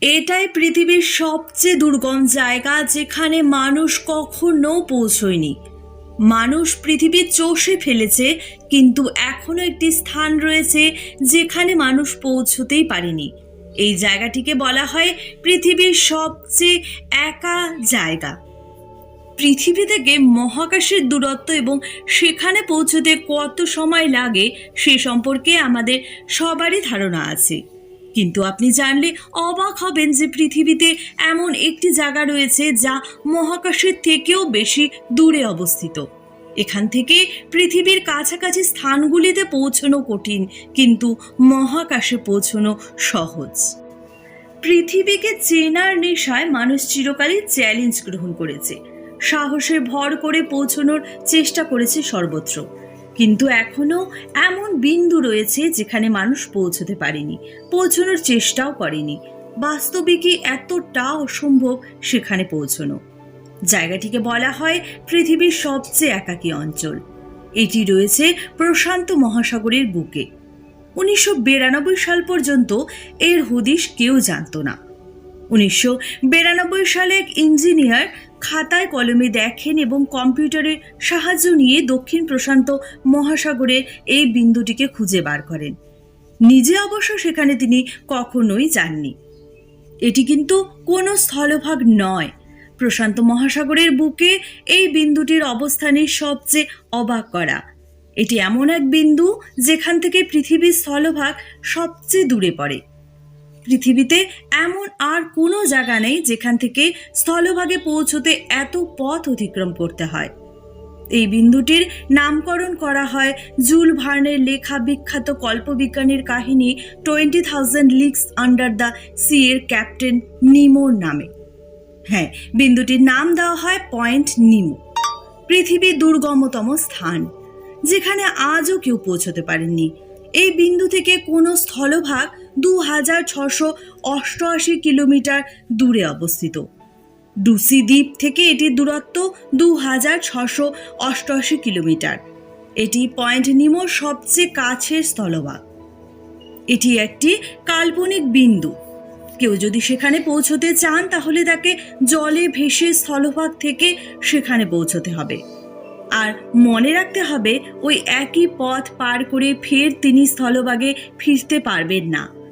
এটাই পৃথিবীর সবচেয়ে দুর্গম জায়গা যেখানে মানুষ কখনো পৌঁছয়নি। মানুষ পৃথিবী চষে ফেলেছে, কিন্তু এখনও একটি স্থান রয়েছে যেখানে মানুষ পৌঁছতেই পারেনি। এই জায়গাটিকে বলা হয় পৃথিবীর সবচেয়ে একা জায়গা। পৃথিবী থেকে মহাকাশের দূরত্ব এবং সেখানে পৌঁছতে কত সময় লাগে সে সম্পর্কে আমাদের সবারই ধারণা আছে। কিন্তু আপনি জানলে অবাক হবেন যে পৃথিবীতে এমন একটি জায়গা রয়েছে যা মহাকাশের থেকেও বেশি দূরে অবস্থিত। এখান থেকে পৃথিবীর কাছাকাছি স্থানগুলিতে পৌঁছানো কঠিন, কিন্তু মহাকাশে পৌঁছানো সহজ। পৃথিবীকে চেনার নেশায় মানুষ চিরকালই চ্যালেঞ্জ গ্রহণ করেছে। সাহসে ভর করে পৌঁছানোর চেষ্টা করেছে সর্বত্র। কিন্তু এখনও এমন বিন্দু রয়েছে যেখানে মানুষ পৌঁছতে পারেনি, পৌঁছানোর চেষ্টাও করেনি। বাস্তবিকই এতটা অসম্ভব সেখানে পৌঁছনো? জায়গাটিকে বলা হয় পৃথিবীর সবচেয়ে একাকী অঞ্চল। এটি রয়েছে প্রশান্ত মহাসাগরের বুকে। উনিশশো বিরানব্বই সাল পর্যন্ত এর হদিশ কেউ জানতো না। উনিশশো বিরানব্বই সালে এক ইঞ্জিনিয়ার খাতায় কলমে দেখেন এবং কম্পিউটারের সাহায্য নিয়ে দক্ষিণ প্রশান্ত মহাসাগরের এই বিন্দুটিকে খুঁজে বার করেন। নিজে অবশ্য সেখানে তিনি কখনোই যাননি। এটি কিন্তু কোনো স্থলভাগ নয়। প্রশান্ত মহাসাগরের বুকে এই বিন্দুটির অবস্থানে সবচেয়ে অবাক করা। এটি এমন এক বিন্দু যেখান থেকে পৃথিবীর স্থলভাগ সবচেয়ে দূরে পড়ে। পৃথিবীতে এমন আর কোনো জায়গা নেই যেখান থেকে স্থলভাগে পৌঁছতে এত পথ অতিক্রম করতে হয়। এই বিন্দুটির নামকরণ করা হয় জুল ভার্নের লেখা বিখ্যাত কল্পবিজ্ঞানীর কাহিনী twenty thousand leagues under the sea এর ক্যাপ্টেন নিমোর নামে। হ্যাঁ বিন্দুটির নাম দেওয়া হয় পয়েন্ট নিমো, পৃথিবীর দুর্গমতম স্থান, যেখানে আজও কেউ পৌঁছতে পারেননি। এই বিন্দু থেকে কোনো স্থলভাগ দু হাজার ছশো অষ্টআশি কিলোমিটার দূরে অবস্থিত। ডুসি দ্বীপ থেকে এটির দূরত্ব দু হাজার ছশো অষ্টআশি কিলোমিটার। এটি পয়েন্ট নিমোর সবচেয়ে কাছের স্থলভাগ। এটি একটি কাল্পনিক বিন্দু। কেউ যদি সেখানে পৌঁছতে চান, তাহলে তাকে জলে ভেসে স্থলভাগ থেকে সেখানে পৌঁছতে হবে। আর মনে রাখতে হবে, ওই একই পথ পার করে ফের তিনি স্থলভাগে ফিরতে পারবেন না।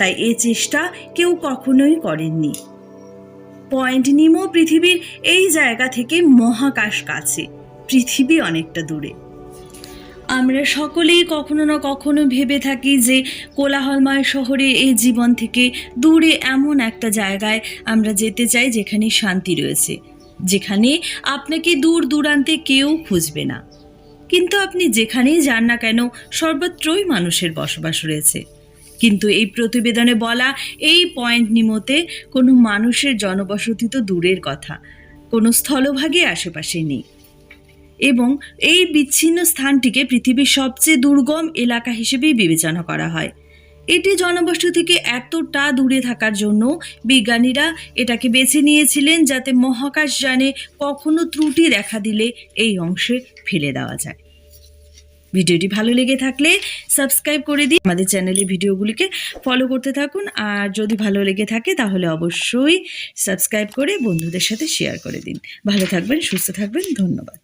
তাই এ চেষ্টা কেউ কখনোই করেননি। পয়েন্ট নিমো পৃথিবীর এই জায়গা থেকে মহাকাশ কাছে, পৃথিবী অনেকটা দূরে। আমরা সকলেই কখনো না কখনো ভেবে থাকি যে কোলাহলময় শহরে এই জীবন থেকে দূরে এমন একটা জায়গায় আমরা যেতে চাই যেখানে শান্তি রয়েছে, যেখানে আপনাকে দূর দূরান্তে কেউ খুঁজবে না। কিন্তু আপনি যেখানেই যান না কেন, সর্বত্রই মানুষের বসবাস রয়েছে। কিন্তু এই প্রতিবেদনে বলা এই পয়েন্ট নিমতে কোনো মানুষের জনবসতি তো দূরের কথা, কোনো স্থলভাগে আশেপাশে নেই। এবং এই বিচ্ছিন্ন স্থানটিকে পৃথিবীর সবচেয়ে দুর্গম এলাকা হিসেবেই বিবেচনা করা হয়। এটি জনবসতি থেকে এতটা দূরে থাকার জন্য বিজ্ঞানীরা এটাকে বেছে নিয়েছিলেন যাতে মহাকাশ যানে কখনো ত্রুটি দেখা দিলে এই অংশে ফেলে দেওয়া যায়। ভিডিওটি ভালো লেগে থাকলে সাবস্ক্রাইব করে দিন। আমাদের চ্যানেলে ভিডিওগুলিকে ফলো করতে থাকুন। আর যদি ভালো লেগে থাকে তাহলে অবশ্যই সাবস্ক্রাইব করে বন্ধুদের সাথে শেয়ার করে দিন। ভালো থাকবেন, সুস্থ থাকবেন, ধন্যবাদ।